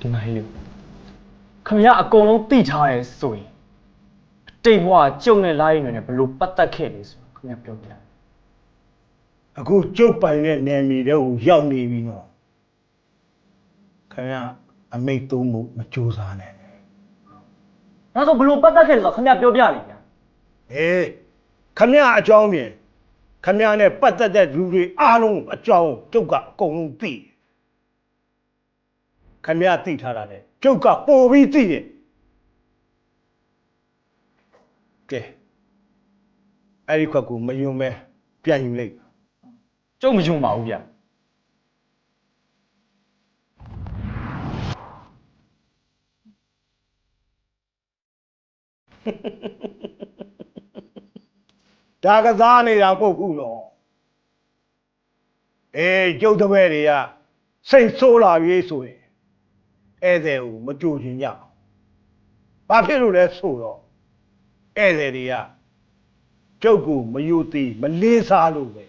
ဒီမှာဟေးလေးခမရအကုန်လုံးသိထားရဲဆိုရင်အတိတ်ဘဝကျုံနဲ့လာရင်လည်းဘလို့ပတ်သက်ခဲ့လေဆိုခမရပြောပြတယ်အခုကျုပ်ပိုင်တဲ့နယ်မြေတွေကိုရောက်နေပြီနော်ခင်ဗျာအမိတ်သုံးမှုမကြိုးစားနဲ့ဒါဆိုဘလို့ပတ်သက်ခဲ့လဲဆိုခမရပြောပြလေဗျာဟေးခမရအကြောင်းပြင်ခမရနဲ့ပတ်သက်တဲ့လူတွေအားလုံးအကြောင်းကျုပ်ကအကုန်လုံးသိတယ် ခမရသိထားတာလေကျုပ်ကပို့ပြီးသိတယ်ကဲအဲ့ဒီခွက်ကိုမယုံမဲပြန်ယူလိုက်ကျုပ်မယုံပါဘူးဗျာဒါကစားနေတာမဟုတ်ဘူးတော့အေးကျုပ်တပည့်တွေကစိတ်ဆိုးလာပြီဆိုရင် ဧည့်သည်ကိုမကြိုချင်ကြအောင်ဘာဖြစ်လို့လဲဆိုတော့ဧည့်သည်တွေကကျုပ်ကိုမယုံသေးမလေးစားလို့ပဲ